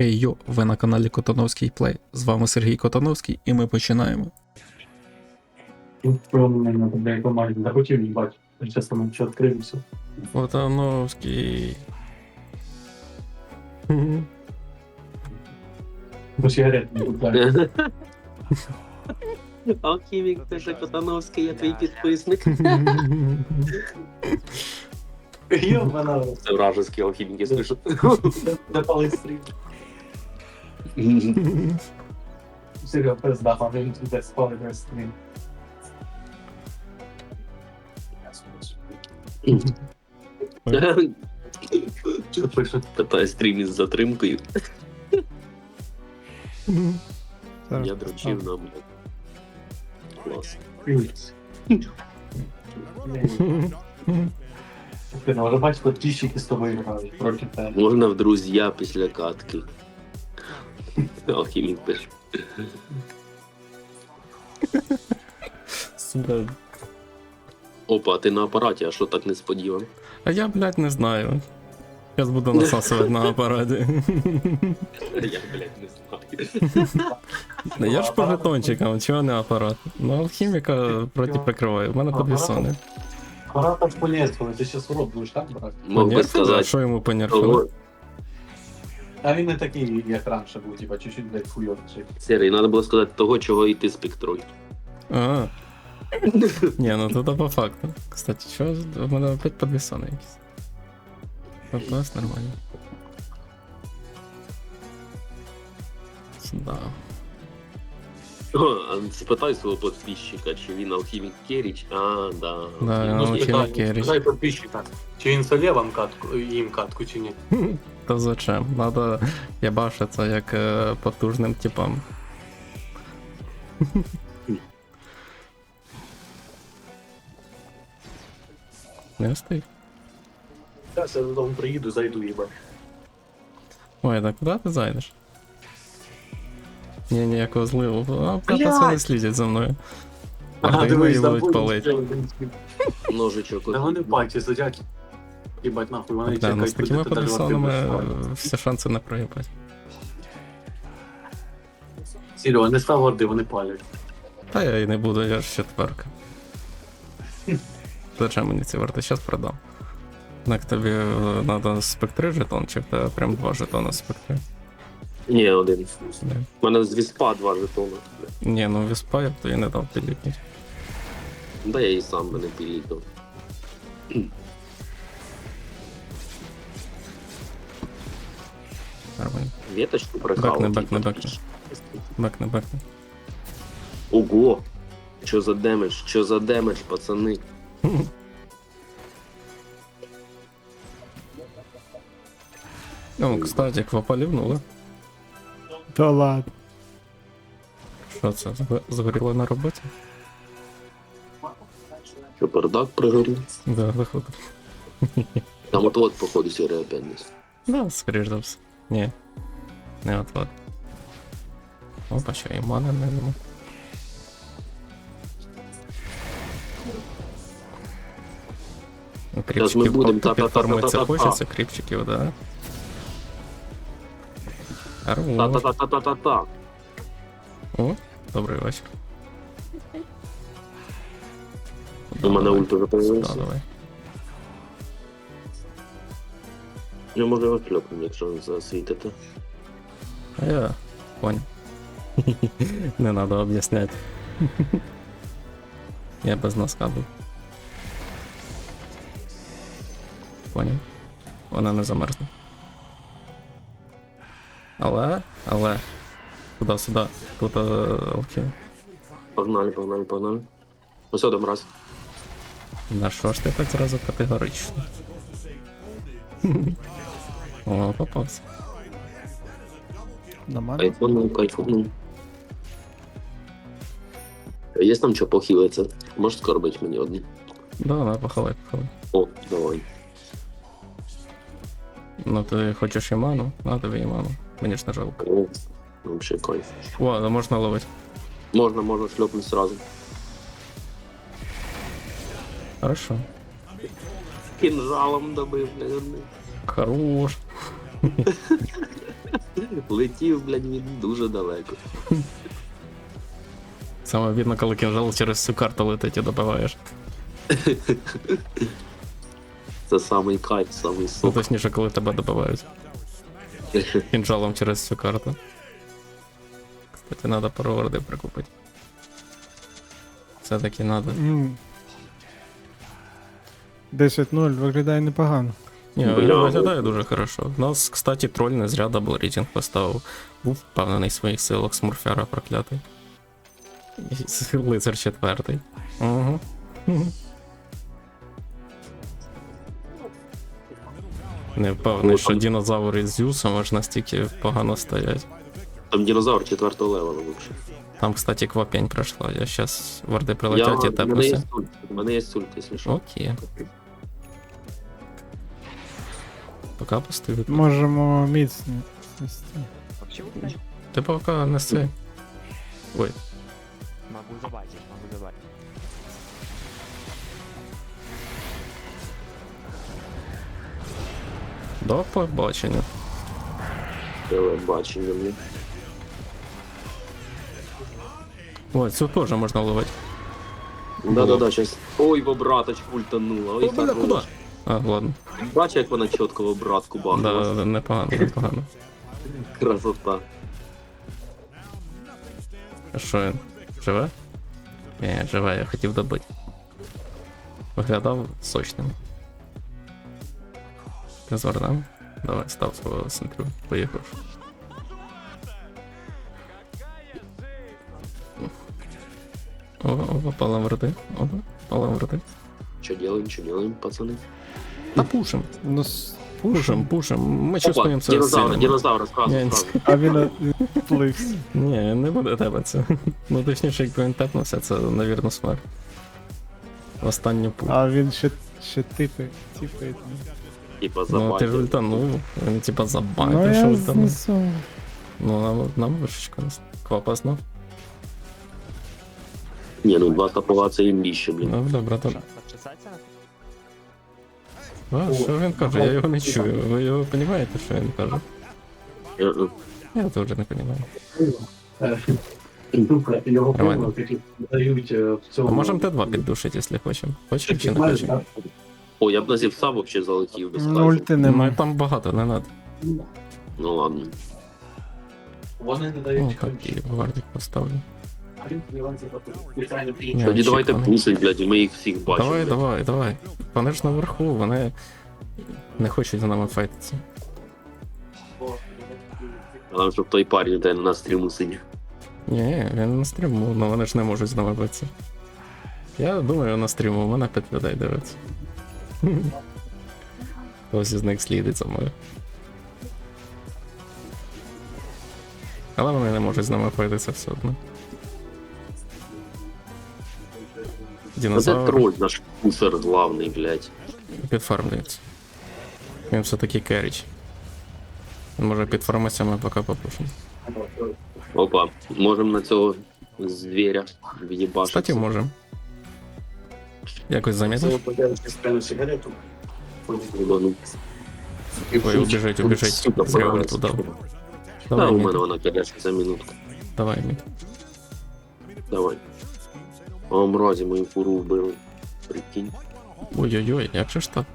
Хей йо, ви на каналі Котановський Плей. З вами Сергій Котановський, і ми починаємо. Котановський. Бо сигарет не купляю. Алхімік, ти же Котановський, я твій підписник. Йобана, Це вражеські алхіміки слышать. де палець стрім. Він де спали весь стрім. Що пише? Питає стрім із затримкою. Я дрочив нам. Клас. Ти не вже бачиш, підписчики з тобою грають проти тебе. Можна в друзі після катки. Алхімік пише. Сука. Опа, ти на апараті, а що так несподівано? А я, блядь, не знаю. Зараз буду насасувати на апараті. Я, блядь, не знаю. Я ж по жетончикам, чого не апарат? Ну, алхіміка проти прикриває. У мене подвісони. Пора там полезли, ти зараз в рот будеш так брати? Мог би сказати. що йому понерфили? А він не такий, як раніше був, типа, чуть-чуть, блядь, хуйовчий. Сірий, треба було сказати того, чого і ти спектрой. А. Ні, ну то по факту. Кстати, що у мене опять подвісони якісь. Вопрос нормально. Сюда. О, а спитай свого підписчика, чи він алхімік Керіч. А, да. Да, алхімік. ну, спитай, на спитай підписчика, чи він солє вам катку, їм катку, чи ні. Та зачем? Надо ябашиться як е, потужним типам. Не встиг. Зараз я додому приїду, зайду, їба. Ой, так куди ти зайдеш? Ні, ніякого зливу. А, пацани слідять за мною. Ага, дивись, будуть. Ножичок. Та вони пальці сидять. Їбать нахуй, вони Да, ну з чекають, такими ти подвісонами вартуєш. всі шанси не проїбати. Серега, не став горди, вони палять. Та я і не буду, я ж четверка. Зачем мені ці варти? Щас продам. Так тобі треба спектри жетон, чи в тебе прям два жетона спектри? Ні, один. Да. У мене з віспа два жетони. Ні, ну віспа я б тобі не дав підлітнути. Да я і сам мене підлітав. Нормально. Веточку прихав. Бекне, бекне, бекне. Бекне, бекне. Ого! Що за демедж? Що за демедж, пацани? Ну, кстати, квапа лівнула. Та ладно. Що це? зго- Згоріло на роботі? Що бардак пригорів? Да, виходить. Там от от походу сіре опять десь. Да, скоріш за все. Ні. Не от от. Опа, що і мана не нема. Ну, Зараз ми Кріпчиків будемо поки підформується та-та-та-та-та-та. хочеться, кріпчиків, да. Хорош. Та-та-та-та-та-та-та. О, добрий вечір. У мене Давай. ульт уже Да, появився. давай. Я можу шльопнути, якщо засвітити. А я понял. Не надо об'яснять. Я без носка був. Понял. Вона не замерзне. Але, але. Сюди, сюди. Тут е, окей. Погнали, погнали, погнали. Ось один раз. На що ж ти так зразу категорично? О, попався. Нормально? Кайфанув, кайфанув. Є там що похилиться? Можеш скорбити мені одні? Да, да, поховай, поховай. О, давай. Ну ти хочеш іману? На тобі іману. Мені ж не жалко. О, вообще кайф. О, да можна ловити. Можна, можна шльопнути сразу. Хорошо. Кінжалом добив, блядь. Хорош. Летів, блядь, він дуже далеко. Саме видно, коли кінжал через всю карту летить і добиваєш. Це самий кайф, самий Ну, сок. точніше, коли тебе добивають. Кінжалом через всю карту. Кстати, надо пару орди прикупити. Все-таки надо. М. 10-0 виглядає непогано. Ні, Бля. виглядає дуже хорошо. У нас, кстати, троль не зря дабл рейтинг поставив. Був впевнений в своїх силах смурфяра проклятий. Лицар четвертий. Угу. Не впевнений, що динозаври з Зюсом аж настільки погано стоять. Там динозавр четвертого левела лучше. Там, кстати, квапень пройшла. Я щас варди прилетять і сульт, у мене є сульт, якщо що. Окей. Поки постою. Можемо узнать? Ти поки неси. Ой, Могу забайтить, могу забайтить. до побачення. Телебачення, блядь. Ой, цю теж можна ловити. Да-да-да, щас. Ой, в обраточку ультанула. Ой, О, бля, куди? А, ладно. Бачиш, як вона чітко в обратку бахнула. Да, непогано, непогано. Красота. А що він? Живе? Ні, живе, я хотів добити. Виглядав сочним. Ти звернем? Давай, став свого центру. Поїхав. Опа, опа, палам роти. Опа, палам роти. Що делаем, що делаем, пацани? Та пушим, Ну, с- пушим, пушим. Ми Опа, чувствуємо це динозавр, сильно. динозавр, Ні, сразу, ні. сразу. а він е, плився. Ні, не буде тебе це. Ну точніше, якби він тепнувся, це, навірно, смерть. В останню путь. А він ще, ще типи, типи. Типа Ну ти ж забайтив. ультанув, він типа Ну забанив, що я ультанув. знесу. Ну нам, нам вишечка квапа знов. Ні, ну два топова це імбіще, блін. Ну добре, то. Подчесаться? А, що він каже? Я його не чую. Ви його розумієте, що він каже? Я теж не розумію. Е, в цьому. А можемо Т2 піддушити, якщо хочемо. Хочемо чи не хочемо? О, я б на зівса вообще залетів без Ну, кайфу. ульти Ну там багато, не надо. Ну ладно. Вони не Ну дають так, і гвардик поставлю. Тоді давайте пусить, блядь, ми їх всіх бачимо. Давай, блядь. давай, давай. Вони ж наверху, вони не хочуть з нами файтитися. А там, щоб той парень де на стріму сидів. Ні, він на стріму, але вони ж не можуть з нами битися. Я думаю, на стріму, у мене 5 людей дивиться. Хтось із них слідить за мною. Але вони не можуть з нами файтитися все одно. А це Динозавр троль, наш кусер главний, блядь. підфармлюється. Він все-таки керіч. Він може підфармитися, ми поки попушимо. Опа, можемо на цього звіря в'їбашити. Кстати, можемо. Якось замітиш? спрямо сигарету. Ну, Ой, убіжить, убіжить. Сука, Зря правильно. ульту дав. Та Давай, у мід. мене вона кадешка за минутку. Давай, мід. Давай. О, мразі, мою фуру вбили. Прикинь. Ой-ой-ой, як же ж так?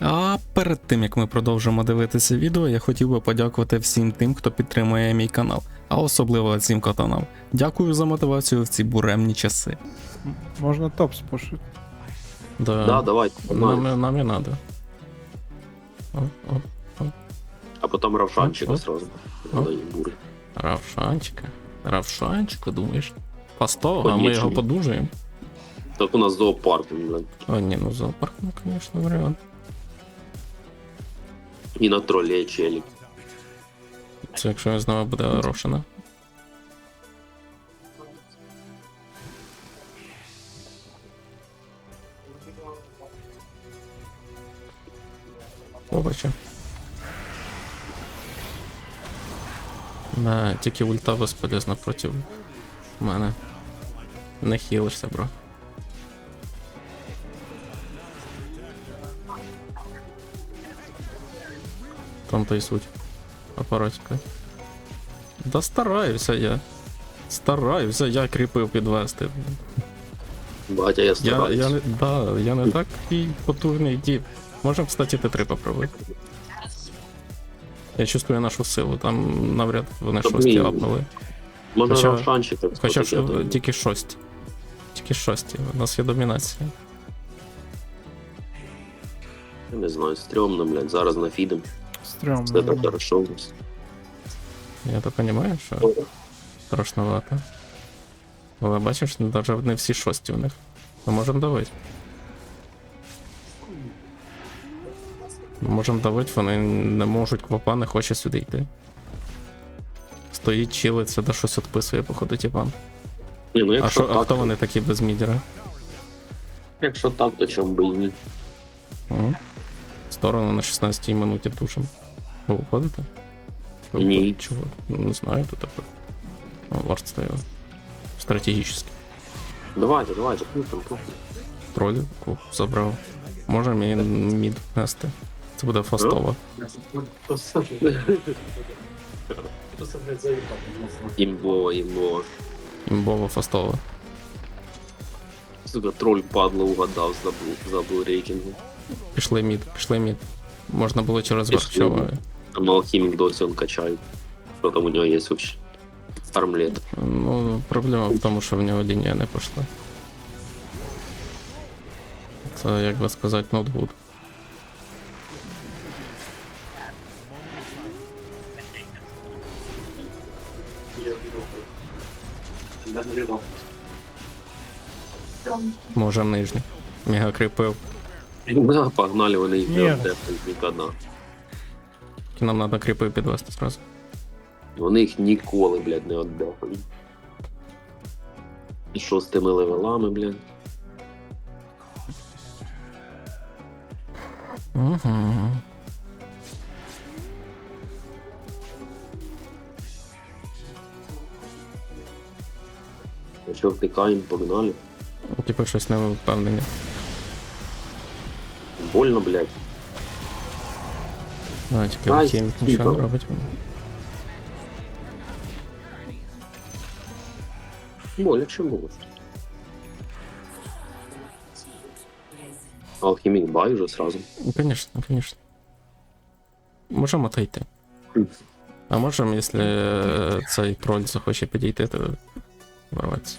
А перед тим як ми продовжимо дивитися відео, я хотів би подякувати всім тим, хто підтримує мій канал, а особливо цим катанам. Дякую за мотивацію в ці буремні часи. Можна топ спушити. Да, Да, давай, нам, нам і надо. О, о, А потім Равшанчика О, о. сразу. О. Дай. Равшанчика. Равшанчика, думаєш? По 100, а ми Конечно. його подужаємо. Так у нас зоопарк, блядь. О, ні, ну зоопарк, ну, звісно, варіант. І на тролі челік. Це якщо він знову буде Рошина. Побачу. Да, тільки ульта безполезна проти мене. Не хілишся, бро. Там то й суть. апаратика. Да стараюся я. Стараюся, я кріпив підвести. Батя, я Я, стараюсь. я, не, да, я не такий потужний дід. Можемо, кстати, Т3 попробувати. Я чувствую нашу силу, там навряд вони Та шості блін. апнули. Можна Хоча- равшанчик. Хоча ж е, тільки шості. Тільки шості, у нас є домінація. Я не знаю, стрьомно, блядь, зараз нафідем. Стрьомно. Все так да. хорошо у нас. Я то розумію, що страшновато. Але бачиш, навіть не всі шості у них. Ми можемо давити. Ми можемо давити, вони не можуть, квапа не хоче сюди йти. Стоїть, чилиться, да щось відписує, походу, тіпан. Ні, ну А, якщо що, а так, хто то- вони такі без мідера? якщо так, то чому би і ні. Угу. Сторону на 16 минуті тушим. Ви уходите? Ви Ні. уходите? Чого? Ну, Не знаю, тут таке. О, варт стояв. Стратегічний. Давайте, давайте, крутим, крутим. Троліку забрав. Можемо і мід нести. Це буде фастово. Імбово, імбово. Імбово фастово. Сука, троль падло угадав, забув, забув рейтингу. Пішли мід, пішли мід. Можна було через Пішли. Там алхімік досі он качає. Що там у нього є вообще? Армлет. Ну, проблема в тому, що в нього лінія не пішла. Це, як би сказати, ноутбук. Можем нижній. Мега кріпив. Да, погнали вони їх Ні. не обдефають ніколи. Нам треба кріпи підвести зразу. Вони їх ніколи, блядь, не обдефають. І що з тими левелами, блядь? Угу. Якщо втикаємо, погнали. Типу щось не впевнені. Больно, блядь. А, тільки Ай, хімік нічого не типу. робить. Боляче було. Алхімік бай вже сразу. Ну, Конечно, конечно. Можемо отойти. А можемо, якщо е, цей троль захоче підійти, то ворватися.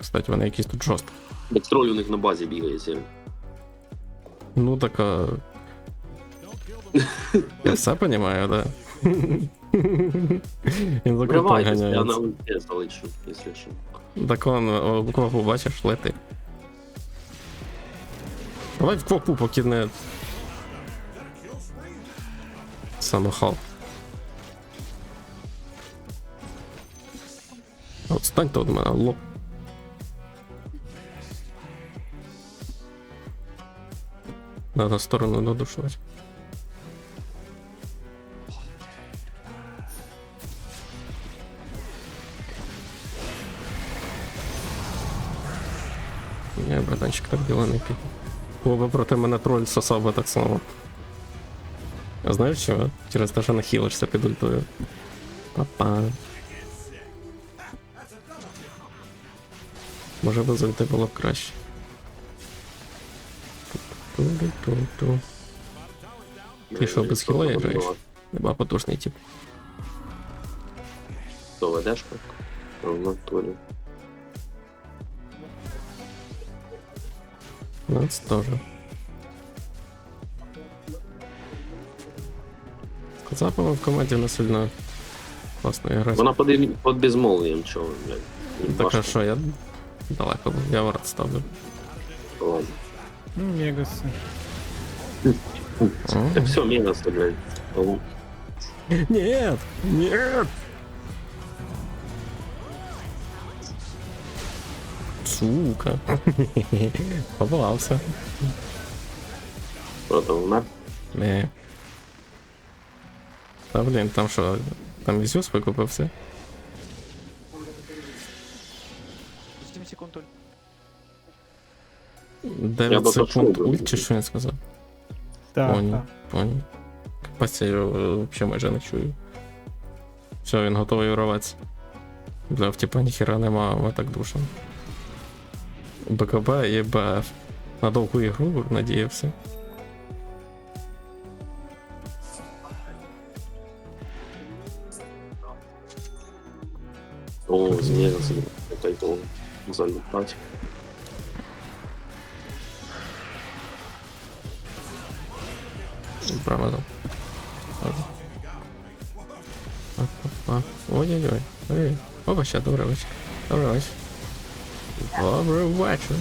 Кстати, вони якісь тут жорсткі. Так троль у них на базі бігає сірий. Ну так. а, Я все понимаю, да. Він за я на ганяється. ульте залечу, якщо що. Так он о, в квапу бачиш, лети. Давай в квапу, поки не. Самохал. Отстаньте від мене, лоб. Надо сторону додушувати. Ні, братанчик так діло не піде. Було би проти мене троль сосав би так само. А знаєш чого? Через те, що нахилишся під ультою. Папа. Може без ульти було б краще. Ту-ту-ту-ту. Ти що, без хіла граєш? Нема потужний тип. То ведеш так? В натурі. Ну, це теж. Кацапова в команді не сильно класно грати. Вона під, під безмолвієм чого, блядь. Їм Так а важко що, я далеко був, я ворот ставлю. ладно. Ну, мегаси. Так все, мінус, блядь. Ау. Нет! Нет! Сука. Побалався. Що там вмер? Не. Та блін, там що, там Ізюс викупився? 9 би секунд ульт, чи що він сказав? Так, Понял, так. понял. Тапаться, я його взагалі майже не чую. Все, він готовий урватися. Бля, в типа ніхера нема, ми так душимо. БКБ і БФ. На довгу ігру надіявся. О, змія дай то залітати. Прямо там. Опа. Ой-ой-ой. Ой. Опа, ще добрий вечір. Добрий вечір. Добрий вечір.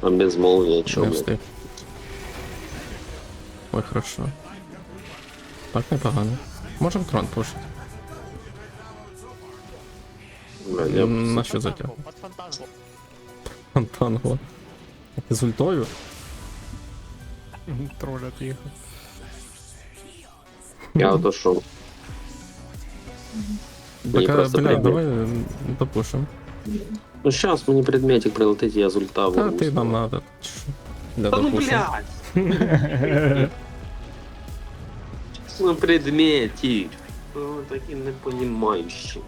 А без молнії Не чому? встиг. Ой, хорошо. Так непогано. Можем трон пушити. Я На що затяг? Под фонтанку. Антон, го. З ультою? Троллят їх. Я отошов. Мені Так, просто бля, предмет. давай допушимо. Ну щас мені предметик прилетить, я з ульта Та вирвусь. ти нам надо. Чи що? Для Та ну блядь! Ну предметик. Ну такі непонімаючі.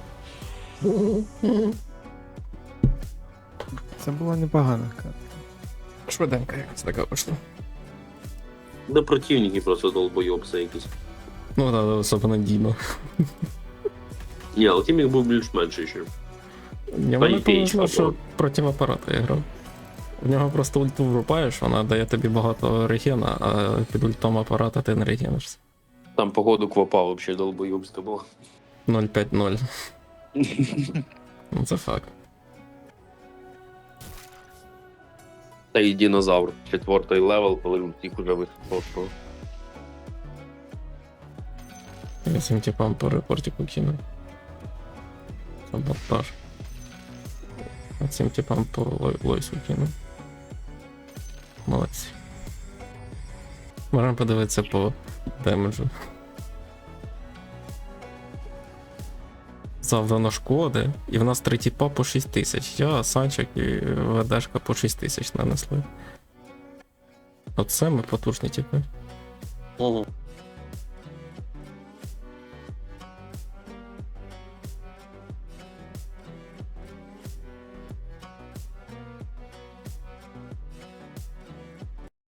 Це була непогана карта. Швиденько якось така вийшла. Да противники просто долбойобси якісь. Ну да, да, особо надійно. Ні, Алхімік був більш-менш ще. Та й повезло, що проти апарата я грав. В нього просто ульту врубаєш, вона дає тобі багато регена, а під ультом апарата ти не регенишся. Там погоду квапа вообще долбойобська була. 0-5-0. Ну це факт. Та й динозавр. Четвертий левел, коли він тільки уже висохав. Я цим типам по репортику кину. Саботаж. А цим типам по лой- лойсу кину. Молодці. Можемо подивитися по демеджу. Завдано шкоди, і в нас три тіпа по 6 тисяч. Я, Санчик і ВДшка по 6 тисяч нанесли. Оце ми потужні тіпи. Угу.